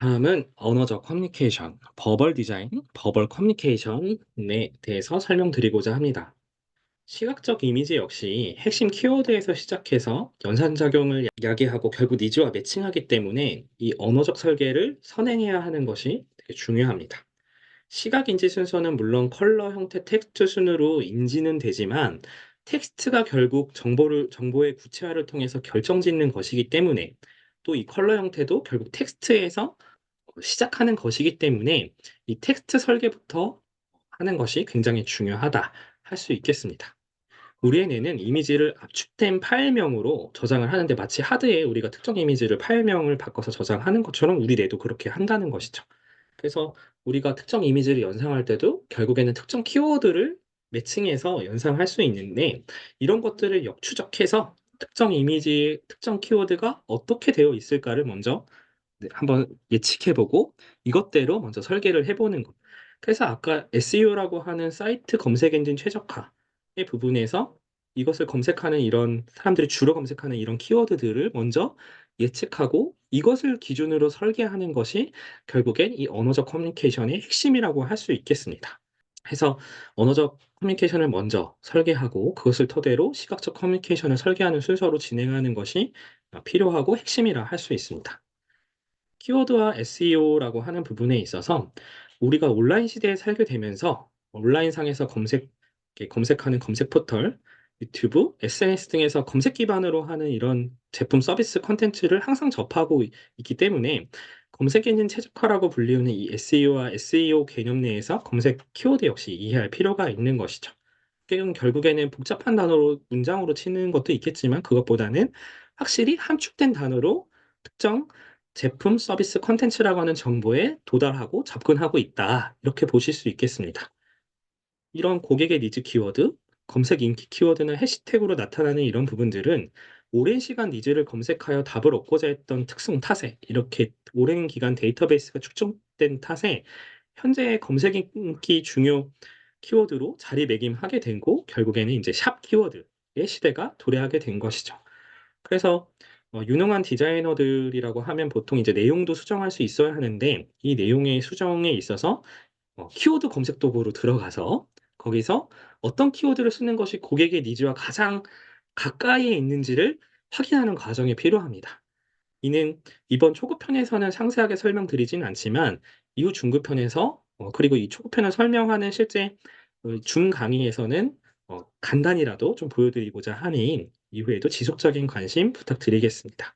다음은 언어적 커뮤니케이션, 버벌 디자인, 버벌 커뮤니케이션에 대해서 설명드리고자 합니다. 시각적 이미지 역시 핵심 키워드에서 시작해서 연산작용을 야기하고 결국 니즈와 매칭하기 때문에 이 언어적 설계를 선행해야 하는 것이 되게 중요합니다. 시각 인지 순서는 물론 컬러 형태 텍스트 순으로 인지는 되지만 텍스트가 결국 정보를 정보의 구체화를 통해서 결정짓는 것이기 때문에 또 이 컬러 형태도 결국 텍스트에서 시작하는 것이기 때문에 이 텍스트 설계부터 하는 것이 굉장히 중요하다 할 수 있겠습니다. 우리의 뇌는 이미지를 압축된 파일명으로 저장을 하는데 마치 하드에 우리가 특정 이미지를 파일명을 바꿔서 저장하는 것처럼 우리 뇌도 그렇게 한다는 것이죠. 그래서 우리가 특정 이미지를 연상할 때도 결국에는 특정 키워드를 매칭해서 연상할 수 있는데 이런 것들을 역추적해서 특정 이미지의 특정 키워드가 어떻게 되어 있을까를 먼저 네 한번 예측해 보고 이것대로 먼저 설계를 해 보는 것. 그래서 아까 SEO라고 하는 사이트 검색 엔진 최적화의 부분에서 이것을 검색하는 이런 사람들이 주로 검색하는 이런 키워드들을 먼저 예측하고 이것을 기준으로 설계하는 것이 결국엔 이 언어적 커뮤니케이션의 핵심이라고 할 수 있겠습니다. 해서 언어적 커뮤니케이션을 먼저 설계하고 그것을 토대로 시각적 커뮤니케이션을 설계하는 순서로 진행하는 것이 어 필요하고 핵심이라 할 수 있습니다. 키워드와 SEO라고 하는 부분에 있어서 우리가 온라인 시대에 살게 되면서 온라인상에서 검색 검색하는 검색 포털, 유튜브, SNS 등에서 검색 기반으로 하는 이런 제품 서비스 콘텐츠를 항상 접하고 있 있기 때문에 검색 엔진 최적화라고 불리우는 이 SEO와 SEO 개념 내에서 검색 키워드 역시 이해할 필요가 있는 것이죠. 결국에는 복잡한 단어로 문장으로 치는 것도 있겠지만 그것보다는 확실히 함축된 단어로 특정 제품 서비스 콘텐츠라고 하는 정보에 도달하고 접근하고 있다. 이렇게 보실 수 있겠습니다. 이런 고객의 니즈 키워드, 검색 인기 키워드는 해시태그로 나타나는 이런 부분들은 오랜 시간 니즈를 검색하여 답을 얻고자 했던 특성 탓에 이렇게 오랜 기간 데이터베이스가 축적된 탓에 현재의 검색 인기 중요 키워드로 자리매김하게 되고 결국에는 인제 샵 키워드의 시대가 도래하게 된 것이죠. 그래서 어 유능한 디자이너들이라고 하면 보통 이제 내용도 수정할 수 있어야 하는데 이 내용의 수정에 있어서 어 키워드 검색 도구로 들어가서 거기서 어떤 키워드를 쓰는 것이 고객의 니즈와 가장 가까이에 있는지를 확인하는 과정이 필요합니다. 이는 이번 초급편에서는 상세하게 설명드리진 않지만 이후 중급편에서 어 그리고 이 초급편을 설명하는 실제 그줌 강의에서는 어 간단히라도 좀 보여 드리고자 하니 이후에도 지속적인 관심 부탁드리겠습니다.